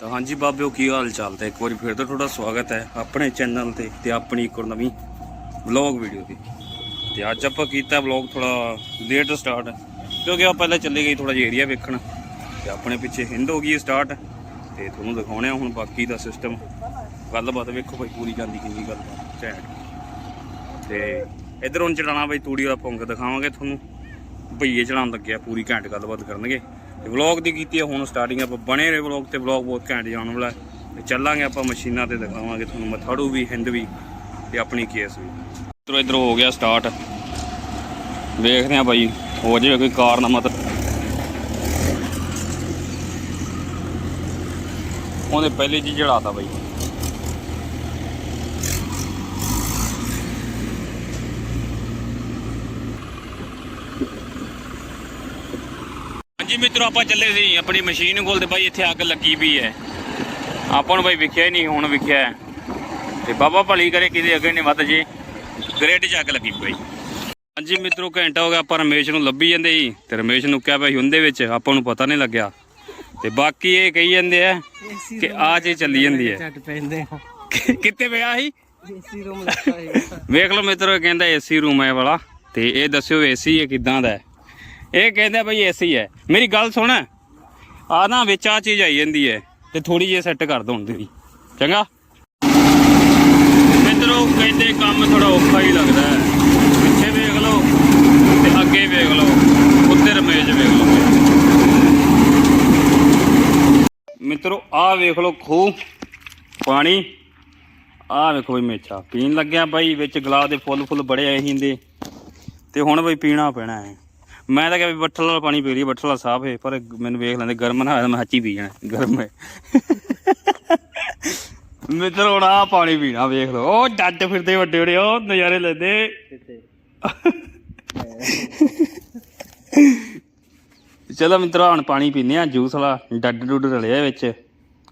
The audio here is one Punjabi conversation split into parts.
ਤਾਂ ਹਾਂਜੀ ਬਾਬਿਓ ਕੀ ਹਾਲ ਚਾਲ ਤੇ? ਇੱਕ ਵਾਰੀ ਫਿਰ ਤੋਂ ਤੁਹਾਡਾ ਸਵਾਗਤ ਹੈ ਆਪਣੇ ਚੈਨਲ ਤੇ ਤੇ ਆਪਣੀ ਇੱਕ ਨਵੀਂ ਵਲੌਗ ਵੀਡੀਓ ਤੇ। ਤੇ ਅੱਜ ਆਪਾਂ ਕੀਤਾ ਵਲੌਗ ਥੋੜਾ ਲੇਟ ਸਟਾਰਟ ਕਿਉਂਕਿ ਆ ਪਹਿਲਾਂ ਚੱਲੇ ਗਈ ਥੋੜਾ ਜਿਹਾ ਏਰੀਆ ਵੇਖਣ। ਤੇ ਆਪਣੇ ਪਿੱਛੇ ਹਿੰਦ ਹੋ ਗਈ ਸਟਾਰਟ ਤੇ ਤੁਹਾਨੂੰ ਦਿਖਾਉਣੇ ਆ ਹੁਣ ਬਾਕੀ ਦਾ ਸਿਸਟਮ ਗੱਲਬਾਤ ਵੇਖੋ ਭਾਈ, ਪੂਰੀ ਜਾਂਦੀ ਕਿੰਨੀ ਗੱਲ ਘੈਂਟ ਤੇ ਇਧਰ ਹੁਣ ਚਲਾਣਾ ਬਈ, ਤੂੜੀ ਵਾਲਾ ਪੰਗ ਦਿਖਾਵਾਂਗੇ ਤੁਹਾਨੂੰ। ਭਈਏ ਚੜਾਉਣ ਲੱਗਿਆ ਪੂਰੀ ਘੈਂਟ ਗੱਲਬਾਤ ਕਰਨਗੇ। ਤੇ ਵਲੌਗ ਦੀ ਕੀਤੀ ਹੈ, ਹੁਣ ਸਟਾਰਟਿੰਗ ਆਪਾਂ ਬਣੇ ਰਹੇ ਵਲੌਗ ਤੇ ਵਲੌਗ ਬਹੁਤ ਘੈਂਟ ਜਾਣ ਵਾਲਾ ਤੇ ਚੱਲਾਂਗੇ ਆਪਾਂ ਮਸ਼ੀਨਾਂ ਤੇ, ਦਿਖਾਵਾਂਗੇ ਤੁਹਾਨੂੰ ਮਥਾੜੂ ਵੀ ਹਿੰਦ ਵੀ ਤੇ ਆਪਣੀ ਕੇਸ ਵੀ। ਇਧਰੋਂ ਇਧਰ ਹੋ ਗਿਆ ਸਟਾਰਟ ਵੇਖਦੇ ਆ ਬਾਈ, ਹੋ ਜਾਵੇ ਕੋਈ ਕਾਰਨਾਮਾ ਤਾਂ। ਉਹਨੇ ਪਹਿਲੀ ਚੀਜ਼ ਜੜਾਤਾ ਬਾਈ। ਹਾਂਜੀ ਮਿੱਤਰੋ ਆਪਾਂ ਚੱਲੇ ਸੀ ਆਪਣੀ ਮਸ਼ੀਨ ਕੋਲ ਤੇ ਬਾਈ ਇੱਥੇ ਅੱਗ ਲੱਗੀ ਵੀ ਹੈ। ਆਪਾਂ ਨੂੰ ਬਾਈ ਵਿਖਿਆ ਹੀ ਨਹੀਂ ਹੁਣ ਵਿਖਿਆ। ਤੇ ਬਾਬਾ ਭਲੀ ਕਰੇ ਕਿਤੇ ਅੱਗੇ ਨਹੀਂ ਵੱਧ ਜੇ। ਗ੍ਰੇਡ 'ਚ ਅੱਗ ਲੱਗੀ ਪਈ। ਹਾਂਜੀ ਮਿੱਤਰੋ ਘੰਟਾ ਹੋ ਗਿਆ ਆਪਾਂ ਰਮੇਸ਼ ਨੂੰ ਲੱਭੀ ਜਾਂਦੇ ਸੀ ਤੇ ਰਮੇਸ਼ ਨੂੰ ਕਿਹਾ ਭਾਈ ਹੁੰਦੇ ਵਿੱਚ ਆਪਾਂ ਨੂੰ ਪਤਾ ਨਹੀਂ ਲੱਗਿਆ। ਤੇ ਬਾਕੀ ਇਹ ਕਹੀ ਜਾਂਦੇ ਆ ਕਿ ਆ ਚੀਜ਼ ਚੱਲੀ ਜਾਂਦੀ ਹੈ। ਕਿੱਥੇ ਪਿਆ ਸੀ? ਏਸੀ ਰੂਮ ਲੱਗਾ ਹੈ ਵੇਖ ਲਓ ਮਿੱਤਰੋ ਕਹਿੰਦਾ ਏਸੀ ਰੂਮ ਹੈ ਵਾਲਾ। ਤੇ ਇਹ ਦੱਸਿਓ ਏਸੀ ਹੈ ਕਿਦਾਂ ਦਾ ਹੈ। ਇਹ ਕਹਿੰਦੇ ਬਈ ਏਸੀ ਹੈ। ਮੇਰੀ ਗੱਲ ਸੁਣ। ਆ ਨਾ ਵਿੱਚ ਆ ਚੀਜ਼ ਆਈ ਜਾਂਦੀ ਹੈ ਤੇ ਥੋੜੀ ਜਿਹੀ ਸੈੱਟ ਕਰ ਦੋ ਹੁਣ ਦੀ ਚੰਗਾ? ਮਿੱਤਰੋ, ਕਹਿੰਦੇ ਕੰਮ ਥੋੜਾ ਔਖਾ ਹੀ ਲੱਗਦਾ ਹੈ। ਪਿੱਛੇ ਵੇਖ ਲਓ ਤੇ ਅੱਗੇ ਵੇਖ ਲਓ। ਉੱਤੇ ਰਮੇਜ ਵੇਖ ਲਓ। ਮਿੱਤਰੋ, ਆਹ ਵੇਖ ਲਓ ਖੂਹ, ਪਾਣੀ। ਆਹ ਵੇਖੋ ਬਈ ਮੇਚਾ। ਪੀਣ ਲੱਗਿਆ ਬਾਈ, ਵਿੱਚ ਗਲਾਸ ਦੇ ਫੁੱਲ ਫੁੱਲ ਬੜੇ ਆਏ ਹਿੰਦੇ ਤੇ ਹੁਣ ਬਈ ਪੀਣਾ ਪੈਣਾ ਹੈ। ਮੈਂ ਤਾਂ ਕਿਹਾ ਵੀ ਬੱਠਲ ਵਾਲਾ ਪਾਣੀ ਪੀ ਲਈ ਬੱਠਲ ਵਾਲਾ ਸਾਫ਼ ਹੈ ਪਰ ਮੈਨੂੰ ਵੇਖ ਲੈਂਦੇ, ਗਰਮ ਨਾ ਹੋਇਆ ਤਾਂ ਮੈਂ ਹੱਚੀ ਪੀ ਜਾਣਾ, ਗਰਮ ਹੈ ਮਿੱਤਰ ਹੁਣ ਆਹ ਪਾਣੀ ਪੀਣਾ, ਵੇਖ ਲਓ। ਉਹ ਡੱਡ ਫਿਰਦੇ ਵੱਡੇ ਵੱਡੇ, ਉਹ ਨਜ਼ਾਰੇ ਲੈਂਦੇ। ਚਲੋ ਮਿੱਤਰੋ, ਹੁਣ ਪਾਣੀ ਪੀਨੇ ਆ ਜੂਸ ਵਾਲਾ ਡੱਡ ਡੁੱਡ ਰਲਿਆ ਵਿੱਚ,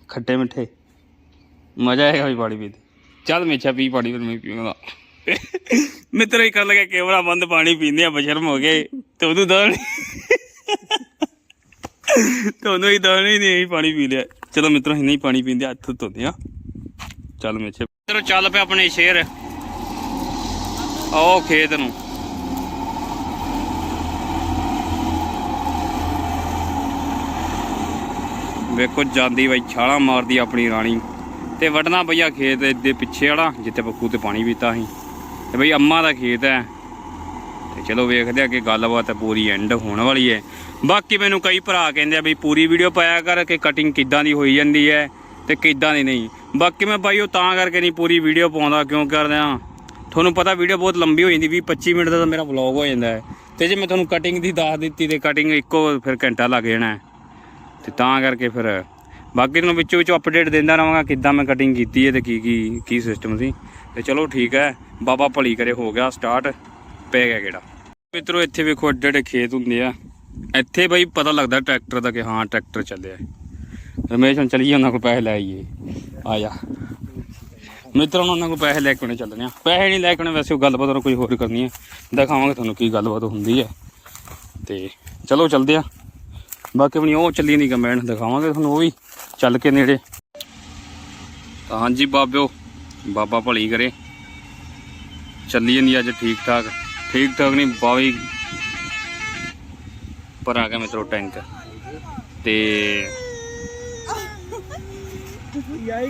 ਖੱਟੇ ਮਿੱਠੇ। ਮਜ਼ਾ ਆਏਗਾ ਵੀ ਪਾਣੀ ਪੀਤੇ ਚੱਲ ਮੇਛਾ, ਪੀ ਪਾਣੀ ਫਿਰ ਮੈਂ ਪੀਵਾਂਗਾ ਮਿੱਤਰ ਹੀ ਕਰ ਕੈਮਰਾ ਬੰਦ ਪਾਣੀ ਪੀਂਦੇ ਆ, ਬਸ਼ਰਮ ਹੋ ਗਏ। ਤੇ ਉਹਨੂੰ ਦਾਣ ਤੁਹਾਨੂੰ ਹੀ ਦਾਣ ਹੀ ਨਹੀਂ ਪਾਣੀ ਪੀ ਲਿਆ। ਚਲੋ ਮਿੱਤਰੋ ਹੀ ਨਹੀਂ ਪਾਣੀ ਪੀਂਦੇ ਹੱਥ ਧੋਦੇ ਆ। ਚੱਲ ਮੇਛੇ ਮਿੱਤਰੋ, ਚੱਲ ਪਿਆ ਆਪਣੇ ਸ਼ੇਰ। ਆਓ ਖੇਤ ਨੂੰ। ਵੇਖੋ, ਜਾਂਦੀ ਬਈ ਛਾਲਾਂ ਮਾਰਦੀ ਆਪਣੀ ਰਾਣੀ। ਤੇ ਵੜਨਾ ਭਈਆ ਖੇਤ ਦੇ ਪਿੱਛੇ ਵਾਲਾ, ਜਿੱਥੇ ਪੱਕੂ ਤੇ ਪਾਣੀ ਪੀਤਾ ਸੀ। ਤੇ ਬਈ ਅੰਮਾ ਦਾ ਖੇਤ ਹੈ। ਤੇ ਚਲੋ ਵੇਖਦੇ ਆ ਕਿ ਗੱਲਬਾਤ ਪੂਰੀ ਐਂਡ ਹੋਣ ਵਾਲੀ ਹੈ। ਬਾਕੀ ਮੈਨੂੰ ਕਈ ਭਰਾ ਕਹਿੰਦੇ ਆ ਵੀ ਪੂਰੀ ਵੀਡੀਓ ਪਾਇਆ ਕਰ ਕਿ ਕਟਿੰਗ ਕਿੱਦਾਂ ਦੀ ਹੋਈ ਜਾਂਦੀ ਹੈ ਤੇ ਕਿੱਦਾਂ ਦੀ ਨਹੀਂ। ਬਾਕੀ ਮੈਂ ਭਾਈ ਉਹ ਤਾਂ ਕਰਕੇ ਨਹੀਂ ਪੂਰੀ ਵੀਡੀਓ ਪਾਉਂਦਾ ਕਿਉਂ ਕਰਦੇ ਆ ਤੁਹਾਨੂੰ ਪਤਾ ਵੀਡੀਓ ਬਹੁਤ ਲੰਬੀ ਹੋ ਜਾਂਦੀ 20 25 ਮਿੰਟ ਦਾ ਤਾਂ ਮੇਰਾ ਵਲੌਗ ਹੋ ਜਾਂਦਾ ਹੈ। ਤੇ ਜੇ ਮੈਂ ਤੁਹਾਨੂੰ ਕਟਿੰਗ ਦੀ ਦੱਸ ਦਿੱਤੀ ਤੇ ਕਟਿੰਗ ਇੱਕੋ ਫਿਰ ਘੰਟਾ ਲੱਗ ਜਾਣਾ ਹੈ। ਤੇ ਤਾਂ ਕਰਕੇ ਫਿਰ ਬਾਕੀ ਤੁਹਾਨੂੰ ਵਿੱਚੋਂ ਵਿੱਚੋਂ ਅਪਡੇਟ ਦਿੰਦਾ ਰਹਾਂਗਾ ਕਿੱਦਾਂ ਮੈਂ ਕਟਿੰਗ ਕੀਤੀ ਹੈ ਤੇ ਕੀ ਕੀ ਕੀ ਸਿਸਟਮ ਸੀ। ਤੇ ਚਲੋ ਠੀਕ ਹੈ, ਬਾਬਾ ਭਲੀ ਕਰੇ, ਹੋ ਗਿਆ ਸਟਾਰਟ ਪੈ ਗਿਆ ਕਿਹੜਾ ਮਿੱਤਰੋ, ਇੱਥੇ ਵੇਖੋ ਅੱਡੇ ਅੱਡੇ ਖੇਤ ਹੁੰਦੇ ਆ। ਇੱਥੇ ਬਈ ਪਤਾ ਲੱਗਦਾ ਟਰੈਕਟਰ ਦਾ ਕਿ ਹਾਂ, ਟਰੈਕਟਰ ਚੱਲਿਆ ਰਮੇਸ਼ ਹੁਣ ਚਲੀਏ, ਉਹਨਾਂ ਕੋਲ ਪੈਸੇ ਲੈ ਆਈਏ। ਆ ਜਾ। ਮਿੱਤਰੋ ਉਹਨਾਂ ਕੋਲ ਪੈਸੇ ਲੈ ਕੇ ਉਹਨੇ ਚੱਲਣੇ ਆ ਪੈਸੇ ਨਹੀਂ ਲੈ ਕੇ ਉਹਨੇ ਵੈਸੇ ਉਹ ਗੱਲਬਾਤ ਉਹਨਾਂ ਕੋਈ ਹੋਰ ਕਰਨੀ ਹੈ। ਦਿਖਾਵਾਂਗੇ ਤੁਹਾਨੂੰ ਕੀ ਗੱਲਬਾਤ ਹੁੰਦੀ ਹੈ। ਤੇ ਚਲੋ ਚੱਲਦੇ ਆ ਬਾਕੀ ਆਪਣੀ ਉਹ ਚੱਲੀ ਨਹੀਂ ਕਮੈਂਟ, ਦਿਖਾਵਾਂਗੇ ਤੁਹਾਨੂੰ ਉਹ ਵੀ। ਚੱਲ ਕੇ ਨੇੜੇ। ਤਾਂ ਹਾਂਜੀ ਬਾਬਿਓ, ਬਾਬਾ ਭਲੀ ਕਰੇ। ਚੱਲੀ ਜਾਂਦੀ ਅੱਜ ਠੀਕ ਠਾਕ ਠੀਕ ਠਾਕ ਨਹੀਂ ਬਾਈ ਪਰ ਆ ਗਿਆ ਮਿੱਤਰੋ ਟੈਂਕ। ਤੇ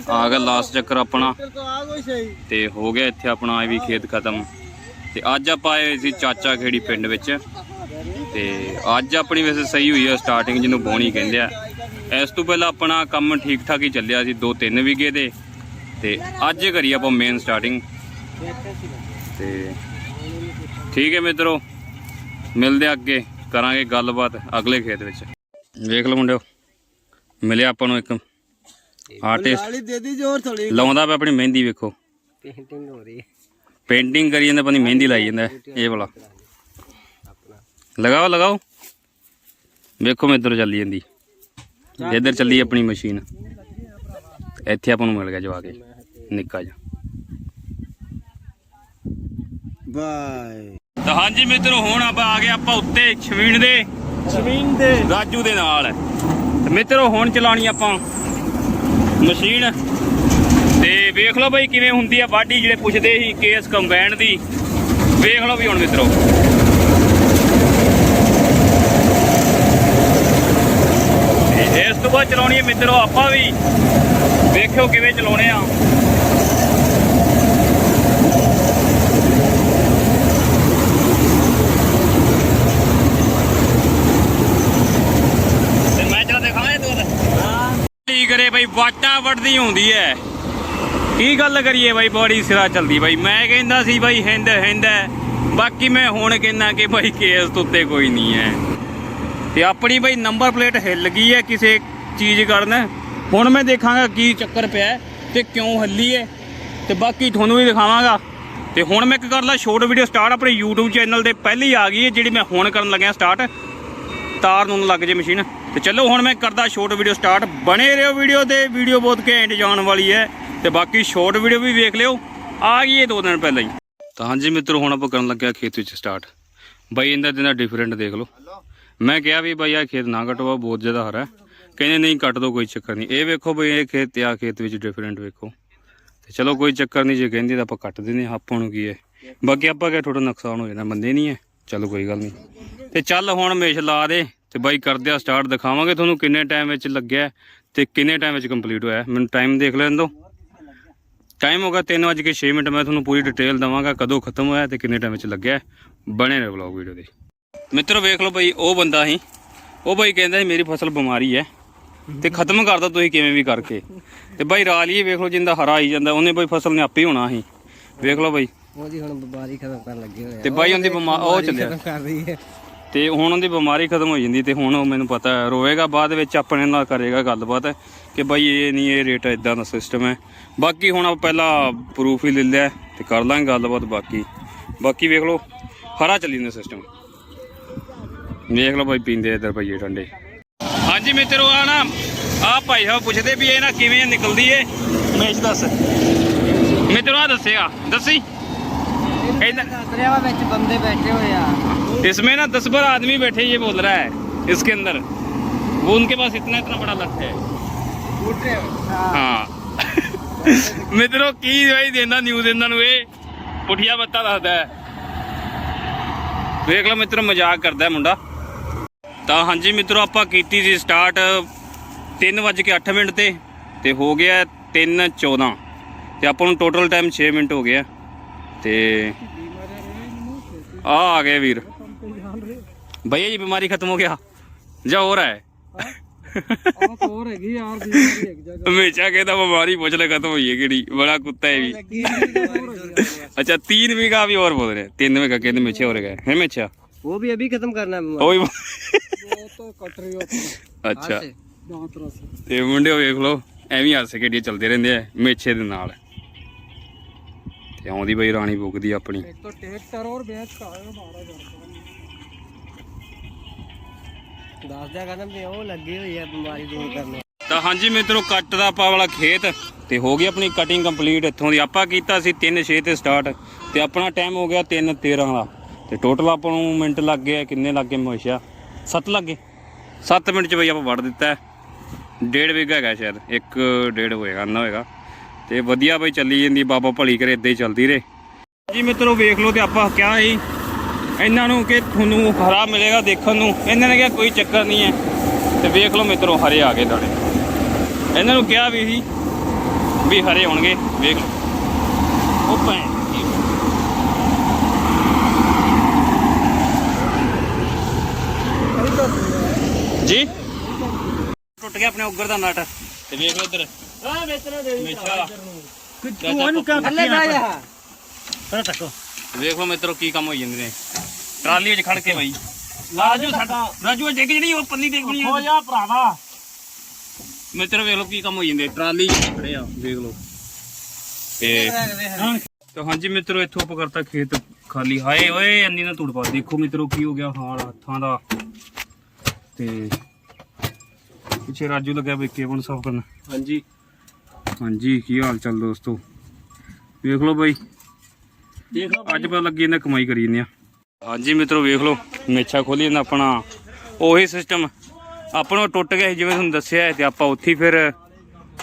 ਆ ਗਿਆ ਲਾਸਟ ਚੱਕਰ ਆਪਣਾ। ਤੇ ਹੋ ਗਿਆ ਇੱਥੇ ਆਪਣਾ, ਇਹ ਵੀ ਖੇਤ ਖਤਮ। ਤੇ ਅੱਜ ਆਪਾਂ ਆਏ ਸੀ ਚਾਚਾ ਖੇੜੀ ਪਿੰਡ ਵਿੱਚ। ਤੇ ਅੱਜ ਆਪਣੀ ਵੈਸੇ ਸਹੀ ਹੋਈ ਆ, ਸਟਾਰਟਿੰਗ ਜਿਹਨੂੰ ਬੋਣੀ ਕਹਿੰਦੇ ਆ। ਇਸ ਤੋਂ ਪਹਿਲਾਂ ਆਪਣਾ ਕੰਮ ਠੀਕ ਠਾਕ ਹੀ ਚੱਲਿਆ ਸੀ 2-3 ਵਿਗੇ ਦੇ। ਤੇ ਅੱਜ ਕਰੀ ਆਪਾਂ ਮੇਨ ਸਟਾਰਟਿੰਗ ਤੇ ਠੀਕ ਹੈ ਮਿੱਤਰੋ ਮਿਲਦੇ ਅੱਗੇ ਕਰਾਂਗੇ ਗੱਲਬਾਤ ਅਗਲੇ ਖੇਤ ਵਿੱਚ। ਵੇਖ ਲਓ ਮੁੰਡਿਓ ਮਿਲਿਆ ਆਪਾਂ ਨੂੰ ਇੱਕ ਆਰਟਿਸਟ ਨਾਲੀ ਦੇ ਦੀ ਜ਼ੋਰ ਥੋੜੀ ਲਾਉਂਦਾ ਪਿਆ ਆਪਣੀ ਮਹਿੰਦੀ ਵੇਖੋ। ਪੇਂਟਿੰਗ ਹੋ ਰਹੀ ਹੈ। ਪੇਂਟਿੰਗ ਕਰੀ ਜਾਂਦਾ ਆਪਣੀ ਮਹਿੰਦੀ ਲਾਈ ਜਾਂਦਾ ਇਹ ਵਾਲਾ। ਲਗਾਓ ਲਗਾਓ। ਵੇਖੋ ਮੈਂ ਇੱਧਰ ਚੱਲੀ ਜਾਂਦੀ। ਇੱਧਰ ਚੱਲੀ ਆਪਣੀ ਮਸ਼ੀਨ ਇੱਥੇ ਆਪਾਂ ਨੂੰ ਮਿਲ ਗਿਆ ਜਵਾ ਕੇ ਨਿੱਕਾ ਜਿਹਾ। ਬਾਏ। ਤਾਂ ਹਾਂਜੀ ਮਿੱਤਰੋ ਹੁਣ ਆਪਾਂ ਆ ਗਏ ਆਪਾਂ ਉੱਤੇ ਛਵੀਣ ਦੇ। ਜ਼ਮੀਨ ਦੇ। ਰਾਜੂ ਦੇ ਨਾਲ। ਤੇ ਮਿੱਤਰੋ ਹੁਣ ਚਲਾਣੀ ਆਪਾਂ ਮਸ਼ੀਨ। ਤੇ ਵੇਖ ਲਓ ਬਈ ਕਿਵੇਂ ਹੁੰਦੀ ਆ ਵਾਢੀ ਜਿਹੜੇ ਪੁੱਛਦੇ ਸੀ ਕੇਸ ਕੰਬਾਈਨ ਦੀ। ਵੇਖ ਲਓ ਵੀ ਹੁਣ ਮਿੱਤਰੋ। ਤੇ ਇਸ ਤੋਂ ਬਾਅਦ ਚਲਾਉਣੀ ਹੈ ਮਿੱਤਰੋ, ਆਪਾਂ ਵੀ ਵੇਖਿਓ ਕਿਵੇਂ ਚਲਾਉਣੇ ਆ। ਤੇ ਮੈਂ ਚਲਾ ਦਿਖਾਵਾਂ ਤੂੰ ਕੀ ਕਰੇ ਬਈ, ਵਾਟਾਂ ਵੜਦੀ ਹੁੰਦੀ ਐ ਕੀ ਗੱਲ ਕਰੀਏ ਬਾਈ, ਬੜੀ ਸਿਰਾ ਚੱਲਦੀ ਬਾਈ। ਮੈਂ ਕਹਿੰਦਾ ਸੀ ਬਾਈ, ਹਿੰਦ ਹਿੰਦ ਬਾਕੀ ਮੈਂ ਹੁਣ ਕਹਿੰਦਾ ਕਿ ਬਾਈ, ਕੇਸ ਤੋਂ ਉੱਤੇ ਕੋਈ ਨਹੀਂ ਹੈ। ਤੇ ਆਪਣੀ ਬਈ ਨੰਬਰ ਪਲੇਟ ਹਿੱਲ ਗਈ ਹੈ ਕਿਸੇ ਚੀਜ਼ ਕਾਰਨ। ਹੁਣ ਮੈਂ ਦੇਖਾਂਗਾ ਕੀ ਚੱਕਰ ਪਿਆ ਤੇ ਕਿਉਂ ਹੱਲੀ ਹੈ। ਤੇ ਬਾਕੀ ਤੁਹਾਨੂੰ ਵੀ ਦਿਖਾਵਾਂਗਾ। ਤੇ ਹੁਣ ਮੈਂ ਇੱਕ ਕਰ ਲਾ ਸ਼ੋਰਟ ਵੀਡੀਓ ਸਟਾਰਟ ਆਪਣੇ YouTube ਚੈਨਲ ਤੇ ਪਹਿਲੀ ਆ ਗਈ ਹੈ ਜਿਹੜੀ ਮੈਂ ਹੁਣ ਕਰਨ ਲੱਗਿਆ ਸਟਾਰਟ ਤਾਰ ਨੂੰ ਲੱਗ ਜੇ ਮਸ਼ੀਨ ਤੇ ਚਲੋ ਹੁਣ ਮੈਂ ਕਰਦਾ ਸ਼ੋਰਟ ਵੀਡੀਓ ਸਟਾਰਟ ਬਣੇ ਰਹੋ ਵੀਡੀਓ ਤੇ ਵੀਡੀਓ ਬਹੁਤ ਘੈਂਟ ਜਾਣ ਵਾਲੀ ਹੈ। ਤੇ ਬਾਕੀ ਸ਼ੋਰਟ ਵੀਡੀਓ ਵੀ ਵੇਖ ਲਿਓ। ਆ ਗਈ ਹੈ ਦੋ ਦਿਨ ਪਹਿਲਾਂ ਹੀ। ਤਾਂ ਹਾਂਜੀ ਮਿੱਤਰੋ, ਹੁਣ ਆਪਾਂ ਕਰਨ ਲੱਗਿਆ ਖੇਤ ਵਿੱਚ ਸਟਾਰਟ ਬਾਈ ਇਹਦਾ ਦਿਨਾਂ ਡਿਫਰੈਂਟ ਦੇਖ ਲਓ। ਮੈਂ ਕਿਹਾ ਵੀ ਬਾਈ ਆ ਖੇਤ ਨਾ ਕਟਵਾ ਬਹੁਤ ਜ਼ਿਆਦਾ ਹਰਾ ਹੈ। ਕਹਿੰਦੇ ਨਹੀਂ, ਕੱਟ ਦੋ, ਕੋਈ ਚੱਕਰ ਨਹੀਂ। ਇਹ ਵੇਖੋ ਬਈ, ਇਹ ਖੇਤ ਤੇ ਆ ਖੇਤ ਵਿੱਚ ਡਿਫਰੈਂਟ ਵੇਖੋ। ਤੇ ਚਲੋ ਕੋਈ ਚੱਕਰ ਨਹੀਂ, ਜੇ ਕਹਿੰਦੀ ਤਾਂ ਆਪਾਂ ਕੱਟ ਦਿੰਦੇ ਹਾਂ। ਆਪਾਂ ਨੂੰ ਕੀ ਹੈ? ਬਾਕੀ ਆਪਾਂ ਕਿਹਾ ਥੋੜਾ ਨੁਕਸਾਨ ਹੋ ਜਾਣਾ ਬੰਦੇ ਨਹੀਂ ਹੈ। ਚਲੋ ਕੋਈ ਗੱਲ ਨਹੀਂ। ਤੇ ਚੱਲ ਹੁਣ ਮੇਸ਼ ਲਾ ਦੇ ਤੇ ਬਾਈ ਕਰਦੇ ਆ ਸਟਾਰਟ ਦਿਖਾਵਾਂਗੇ ਤੁਹਾਨੂੰ ਕਿੰਨੇ ਟਾਈਮ ਵਿੱਚ ਲੱਗਿਆ ਹੈ ਤੇ ਕਿੰਨੇ ਟਾਈਮ ਵਿੱਚ ਕੰਪਲੀਟ ਹੋਇਆ ਮੈਨੂੰ ਟਾਈਮ ਦੇਖ ਲੈਣ ਦਿਓ। ਟਾਈਮ ਹੋ ਗਿਆ 3:06 ਮਿੰਟ, ਮੈਂ ਤੁਹਾਨੂੰ ਪੂਰੀ ਡਿਟੇਲ ਦਵਾਂਗਾ ਕਦੋਂ ਖਤਮ ਹੋਇਆ ਤੇ ਕਿੰਨੇ ਟਾਈਮ ਵਿੱਚ ਲੱਗਿਆ ਬਣੇ ਰਹੋ ਵਲੌਗ ਵੀਡੀਓ ਦੇ। ਮਿੱਤਰੋ ਵੇਖ ਲਓ ਬਾਈ ਉਹ ਬੰਦਾ ਸੀ। ਉਹ ਬਾਈ ਕਹਿੰਦਾ ਸੀ ਮੇਰੀ ਫਸਲ ਬਿਮਾਰੀ ਹੈ ਤੇ ਖਤਮ ਕਰਦਾ ਤੁਸੀਂ ਕਿਵੇਂ ਵੀ ਕਰਕੇ। ਤੇ ਬਾਈ ਰਾਲੀਏ ਵੇਖ ਲਓ ਜਿੰਦਾ ਹਰਾ ਆਈ ਜਾਂਦਾ ਉਹਨੇ ਬਾਈ ਫਸਲ ਨੇ ਆਪੇ ਹੋਣਾ ਸੀ। ਵੇਖ ਲਓ ਬਾਈ। ਉਹਦੀ ਹੁਣ ਬਿਮਾਰੀ ਖਤਮ ਕਰਨ ਲੱਗੇ ਹੋਏ ਆ। ਤੇ ਬਾਈ ਉਹਦੀ ਬਿਮਾ ਉਹ ਚੱਲਿਆ। ਕਰ ਰਹੀ ਹੈ। ਤੇ ਹੁਣ ਉਹਦੀ ਬਿਮਾਰੀ ਖਤਮ ਹੋ ਜਾਂਦੀ ਤੇ ਹੁਣ ਉਹ ਮੈਨੂੰ ਪਤਾ ਹੈ, ਰੋਏਗਾ ਬਾਅਦ ਵਿੱਚ ਆਪਣੇ ਨਾਲ ਕਰੇਗਾ ਗੱਲਬਾਤ ਕਿ ਬਾਈ ਇਹ ਨਹੀਂ ਇਹ ਰੇਟ ਇਦਾਂ ਦਾ ਸਿਸਟਮ ਹੈ। ਬਾਕੀ ਹੁਣ ਆਪਾਂ ਪਹਿਲਾਂ ਪ੍ਰੂਫ ਹੀ ਲੈ ਲਿਆ ਤੇ ਕਰ ਲਾਂਗੇ ਗੱਲਬਾਤ ਬਾਕੀ। ਬਾਕੀ ਵੇਖ ਲਓ ਹਰਾ ਚੱਲੀ ਜਾਂਦਾ ਸਿਸਟਮ ਵੇਖ ਲਓ ਬਾਈ ਪੀਂਦੇ ਇੱਧਰ ਭਈਏ ਠੰਡੇ ਹਾਂਜੀ ਮਿੱਤਰੋ ਆ ਨਾ ਆ ਭਾਈ ਸਾਹਿਬ ਪੁੱਛਦੇ ਵੀ ਇਹ ਨਾ ਕਿਵੇਂ ਨਿਕਲਦੀ ਏ ਮੇਸ਼ ਦੱਸ ਮਿੱਤਰੋ ਆ ਦੱਸਿਆ ਦੱਸੀ ਕਹਿੰਦਾ ਦਰਿਆ ਵਿੱਚ ਬੰਦੇ ਬੈਠੇ ਹੋਏ ਆ इसमें ना दस बार आदमी बैठे ये बोल रहा है इसके अंदर वो उनके पास इतना इतना बड़ा लट है ਉੱਠੇ ਹਾਂ हाँ मित्रों की भाई देना न्यूज़ ਇਹਨਾਂ ਨੂੰ ਇਹ ਪੁੱਠੀਆ ਬੱਤਾ ਦੱਸਦਾ ਹੈ ਵੇਖ ਲਓ ਮਿੱਤਰੋ ਮਜ਼ਾਕ ਕਰਦਾ ਹੈ ਮੁੰਡਾ ਤਾਂ ਹਾਂਜੀ ਮਿੱਤਰੋ ਆਪਾਂ ਕੀਤੀ ਸੀ ਸਟਾਰਟ 3:08 ਮਿੰਟ ਤੇ ਤੇ ਹੋ ਗਿਆ 3:14 ਤੇ ਆਪਾਂ ਨੂੰ ਟੋਟਲ ਟਾਈਮ 6 ਮਿੰਟ ਹੋ ਗਿਆ ਤੇ ਆ ਆ ਗਏ ਵੀਰ ਭਈਆ ਜੀ ਬਿਮਾਰੀ ਖਤਮ ਹੋ ਗਿਆ ਜਾਂ ਹੋ ਰਹਾ ਹੈ ਆਹ ਹੋਰ ਹੈਗੀ ਯਾਰ ਬਿਮਾਰੀ ਇੱਕ ਜਗ੍ਹਾ ਹਮੇਸ਼ਾ ਕਹਿੰਦਾ ਬਿਮਾਰੀ ਪੁੱਛ ਲੈ ਖਤਮ ਹੋਈ ਹੈ ਕਿਹੜੀ ਬੜਾ ਕੁੱਤਾ ਹੈ ਵੀ ਲੱਗੀ बिमारी अच्छा तीन बीघा अभी और बोल रहे हैं तीन बीघा कहते मिर्चे और गए है मिर्चा वो भी अभी खत्म करना है ਉਹ ਵੀ ਅੱਛਾ। ਦਾਂਤ ਰਸ ਤੇ ਵੇਖ ਲਓ ਐਵੇਂ ਹੱਸ ਕੇ ਚਲਦੇ ਰਹਿੰਦੇ ਆ ਮੇਛੇ ਦੇ ਨਾਲ। ਤੇ ਆਉਂਦੀ ਬਈ ਰਾਣੀ ਬੁੱਕਦੀ ਆਪਣੀ। ਤਾਂ ਹਾਂਜੀ ਮਿੱਤਰੋ ਕੱਟ ਦਾ ਪਾ ਵਾਲਾ ਖੇਤ ਤੇ ਹੋ ਗਈ ਆਪਣੀ ਕਟਿੰਗ ਕੰਪਲੀਟ ਇੱਥੋਂ ਦੀ। ਆਪਾਂ ਕੀਤਾ ਸੀ 3:06 ਤੇ ਸਟਾਰਟ ਤੇ ਆਪਣਾ ਟਾਈਮ ਹੋ ਗਿਆ 3:13 ਦਾ ਤੇ ਟੋਟਲ ਆਪਾਂ ਨੂੰ ਮਿੰਟ ਲੱਗ ਗਏ ਕਿੰਨੇ ਲੱਗ ਗਏ ਮੋਸ਼ਾ 7 ਲੱਗ। ਗਏ 7 ਮਿੰਟ ਚ ਬਈ ਆਪਾਂ ਵੜ ਦਿੱਤਾ ਡੇਢ ਵਿਗਾ ਹੈਗਾ ਸ਼ਾਇਦ, ਇੱਕ ਡੇਢ ਹੋਏਗਾ ਨਾ ਹੋਏਗਾ। ਤੇ ਵਧੀਆ ਬਈ ਚੱਲੀ ਜਾਂਦੀ, ਬਾਬਾ ਭਲੀ ਕਰੇ, ਇਦਾਂ ਹੀ ਚੱਲਦੀ ਰਹੇ। ਜੀ ਮਿੱਤਰੋ, ਵੇਖ ਲਓ ਤੇ ਆਪਾਂ ਕਿਹਾ ਸੀ। ਇਹਨਾਂ ਨੂੰ ਕਿ ਤੁਹਾਨੂੰ ਹਰਾ ਮਿਲੇਗਾ ਦੇਖਣ ਨੂੰ। ਇਹਨਾਂ ਨੇ ਕਿਹਾ ਕੋਈ ਚੱਕਰ ਨਹੀਂ ਹੈ। ਤੇ ਵੇਖ ਲਓ ਮਿੱਤਰੋ, ਹਰੇ ਆ ਗਏ ਦਾਣੇ ਇਹਨਾਂ ਨੂੰ ਕਿਹਾ ਵੀ ਸੀ ਵੀ ਹਰੇ ਹੋਣਗੇ, ਵੇਖ ਲਓ। ਉਹ ਭੈਣ ਦੀ। ਜੀ। ਟੁੱਟ ਗਿਆ ਆਪਣੇ ਉੱਗਰ ਦਾ ਨਟ। ਤੇ ਵੇਖ ਉਧਰ ਆ ਵੇਤਰਾ ਦੇ ਮਿੱਛਾ ਕਿੱਥੋਂ ਇਹਨੂੰ ਕਾ ਥੱਲੇ ਦਾ ਆ ਪਰ ਤੱਕੋ ਵੇਖੋ ਮਿੱਤਰੋ ਕੀ ਕੰਮ ਹੋਈ ਜਾਂਦੇ ਨੇ। ਟਰਾਲੀ ਵਿੱਚ ਖੜ ਕੇ ਬਈ। ਰਾਜੂ ਸਾਡਾ। ਰਾਜੂ ਜੱਗ ਜਿਹੜੀ ਉਹ ਪੰਨੀ ਦੇਖ ਬਣੀ ਹੋ ਜਾ ਭਰਾਵਾ। ਮਿੱਤਰ ਵੇਖ ਲਓ ਕੀ ਕੰਮ ਹੋਈ ਜਾਂਦੇ ਟਰਾਲੀ ਖੜੇ ਆ ਦੇਖ ਲਓ। ਤੇ ਤਾਂ ਹਾਂਜੀ ਮਿੱਤਰੋ ਇੱਥੋਂ ਆਪ ਕਰਤਾ ਖੇਤ ਖਾਲੀ। ਹਾਏ ਓਏ ਅੰਨੀ ਨਾ ਧੂੜ ਪਾ। ਦੇਖੋ ਮਿੱਤਰੋ ਕੀ ਹੋ ਗਿਆ ਹਾਲ ਹੱਥਾਂ ਦਾ। ਤੇ ਪਿੱਛੇ ਰਾਜੂ ਲੱਗਿਆ ਬਈ ਕੇਬਲ ਸਾਫ਼ ਕਰਨ। ਹਾਂਜੀ। ਹਾਂਜੀ ਕੀ ਹਾਲ ਚਾਲ ਦੋਸਤੋ? ਵੇਖ ਲਓ ਬਾਈ। ਦੇਖ ਲਓ ਅੱਜ ਪਤਾ ਲੱਗੀ ਇਹਨਾਂ ਕਮਾਈ ਕਰੀ ਜਾਂਦੇ ਆ। ਹਾਂਜੀ ਮਿੱਤਰੋ ਵੇਖ ਲਓ। ਮੇਛਾ ਖੋਲੀ ਜਾਂਦਾ ਆਪਣਾ। ਉਹੀ ਸਿਸਟਮ ਆਪਣਾ ਟੁੱਟ ਗਿਆ ਸੀ ਜਿਵੇਂ ਤੁਹਾਨੂੰ ਦੱਸਿਆ ਤੇ ਆਪਾਂ ਉੱਥੇ ਫਿਰ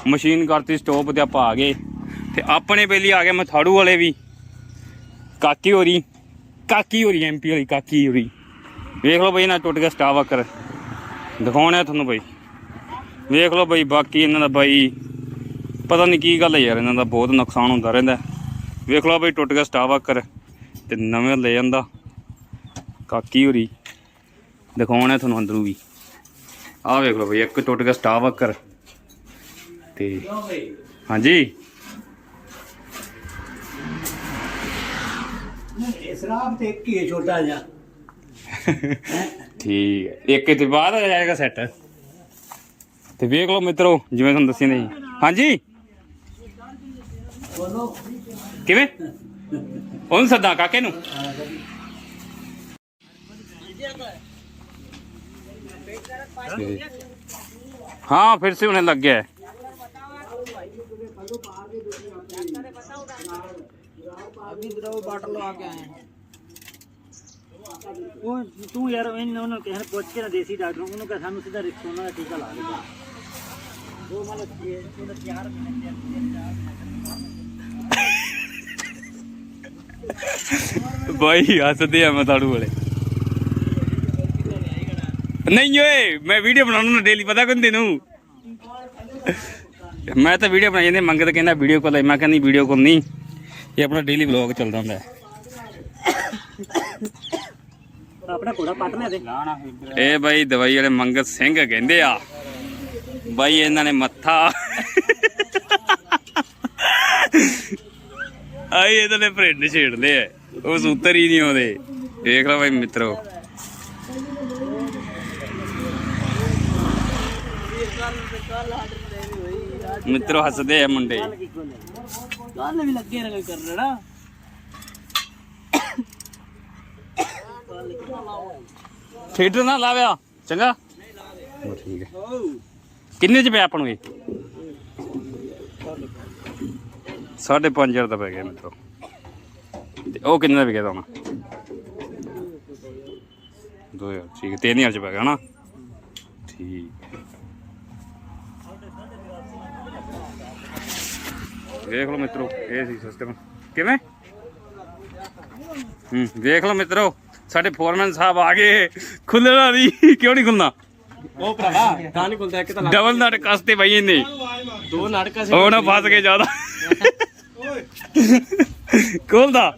ਮਸ਼ੀਨ ਕਰਤੀ ਸਟੋਪ ਤੇ ਆਪਾਂ ਆ ਗਏ। ਤੇ ਆਪਣੇ ਬੇਲੀ ਆ ਗਏ ਮਥਾੜੂ ਵਾਲੇ ਵੀ। ਕਾਕੀ ਹੋਰੀ। ਕਾਕੀ ਹੋਰੀ ਐਮਪੀ ਵਾਲੀ ਕਾਕੀ ਹੋਰੀ। ਵੇਖ ਲਓ ਬਈ ਨਾ ਟੁੱਟ ਗਿਆ ਸਟਾਫ ਵਕਰ ਦਿਖਾਉਣਾ ਤੁਹਾਨੂੰ ਬਈ। ਵੇਖ ਲਓ ਬਈ ਬਾਕੀ ਇਹਨਾਂ ਦਾ ਬਈ ਪਤਾ ਨਹੀਂ ਕੀ ਗੱਲ ਯਾਰ ਇਹਨਾਂ ਦਾ ਬਹੁਤ ਨੁਕਸਾਨ ਹੁੰਦਾ ਰਹਿੰਦਾ। ਵੇਖ ਲਓ ਬਈ ਟੁੱਟ ਗਿਆ ਸਟਾਫ ਵਕਰ ਤੇ ਨਵੇਂ ਲੈ ਜਾਂਦਾ। ਕਾਕੀ ਹੋਰੀ ਦਿਖਾਉਣਾ ਤੁਹਾਨੂੰ ਅੰਦਰੋਂ ਵੀ। ਆਹ ਵੇਖ ਲਓ ਬਈ ਇੱਕ ਟੁੱਟ ਗਿਆ ਸਟਾਫ ਵਕਰ ਤੇ ਹਾਂਜੀ। ਇਸਰਾਫ ਤੇ ਕੀ ਹੈ ਛੋਟਾ ਜਿਹਾ। ਠੀਕ ਹੈ ਇੱਕ ਤੇ ਬਾਅਦ ਆ ਜਾਏਗਾ ਸੈੱਟ ਤੇ ਵੇਖ ਲਓ ਮਿੱਤਰੋ ਜਿਵੇਂ ਤੁਹਾਨੂੰ ਦੱਸਿਆ ਨਹੀਂ ਹਾਂਜੀ ਬੋਲੋ ਕਿਵੇਂ ਉਹਨੂੰ ਸੱਦਾ ਕਾਕੇ ਨੂੰ हाँ फिर से उन्हें लग गया है अभी द्रव बॉटल आके आए हैं ਉਹ ਤੂੰ ਯਾਰ ਇਹਨਾਂ ਉਹਨਾਂ ਕਹਿਣ ਪੁੱਛ ਕੇ ਦੇਸੀ ਡਾਕਟਰ ਨੂੰ, ਉਹਨੂੰ ਕਹ ਸਾਨੂੰ ਸਿੱਧਾ ਰਿਕਸੋਨਾ ਦਾ ਟੀਕਾ ਲਾ ਦੇ ਉਹ ਮਤਲਬ ਇਹ ਉਹਦਾ ਤਿਆਰ ਮਿਲਦੇ ਆ ਬਾਈ, ਹੱਸਦੇ ਆ ਮੈਂ ਤਾੜੂ ਵਾਲੇ। ਨਹੀਂ ਓਏ, ਮੈਂ ਵੀਡੀਓ ਬਣਾਉਣਾ ਡੇਲੀ ਪਤਾ ਕੋਈ ਤੈਨੂੰ ਮੈਂ ਤਾਂ ਵੀਡੀਓ ਬਣਾਈ ਜਾਂਦੇ, ਮੰਗਦਾ ਕਹਿੰਦਾ ਵੀਡੀਓ ਕੋਲ ਮੈਂ ਕਹਿੰਦੀ ਵੀਡੀਓ ਕੋਲ ਨਹੀਂ। ਇਹ ਆਪਣਾ ਡੇਲੀ ਵਲੌਗ ਚੱਲਦਾ ਹੁੰਦਾ। ਹੈ ਆਪਣਾ ਪੱਟ ਇਹ ਬਾਈ ਦਵਾਈ ਵਾਲੇ ਮੰਗਤ ਸਿੰਘ ਕਹਿੰਦੇ ਆ ਬਾਈ ਇਹਨਾਂ ਨੇ ਮੱਥਾ। ਆਈ ਇਹਨਾਂ ਨੇ ਪ੍ਰਿੰਡ ਛੇੜਦੇ ਆ ਉਹ ਸੂਤਰ ਹੀ ਨਹੀਂ ਆਉਂਦੇ। ਦੇਖ ਲਓ ਬਾਈ ਮਿੱਤਰੋ। ਮਿੱਤਰੋ ਹੱਸਦੇ ਆ ਮੁੰਡੇ। ਕੱਲ ਵੀ ਲੱਗੇ ਰੰਗ ਕਰ ਥੀਏਟਰ ਨਾ ਲਾਵਿਆ ਚੰਗਾ? ਉਹ ਠੀਕ ਹੈ। ਕਿੰਨੇ ਚ ਪਿਆ ਆਪਾਂ ਨੂੰ ਇਹ 5.5 ਦਾ ਪੈ ਗਿਆ ਮਿੱਤਰੋ। ਤੇ ਉਹ ਕਿੰਨੇ ਦਾ ਵਿਕਿਆ ਹੁਣ? 2000 ਠੀਕ ਹੈ 3000 ਚ ਪੈ ਗਿਆ ਨਾ ਠੀਕ। ਵੇਖ ਲਓ ਮਿੱਤਰੋ ਇਹ ਸੀ ਸਿਸਟਮ ਕਿਵੇਂ? ਹੂੰ ਵੇਖ ਲਓ ਮਿੱਤਰੋ। ਸਾਡੇ ਫੋਰਮੈਨ ਸਾਹਿਬ ਆ ਗਏ। ਖੁੱਲਣਾ ਨਹੀਂ ਕਿਉਂ ਨਹੀਂ ਖੁੱਲਣਾ? ਉਹ ਭਰਾਵਾ ਤਾਂ ਨਹੀਂ ਖੁੱਲਦਾ ਇੱਕ ਤਾਂ ਡਬਲ ਨਟ ਕਸਤੇ ਪਈ ਇਹਨੇ। ਦੋ ਨਾਟਕਾਂ ਉਹ ਨਾ ਫਸ ਕੇ ਜ਼ਿਆਦਾ। ਖੋਲਦਾ।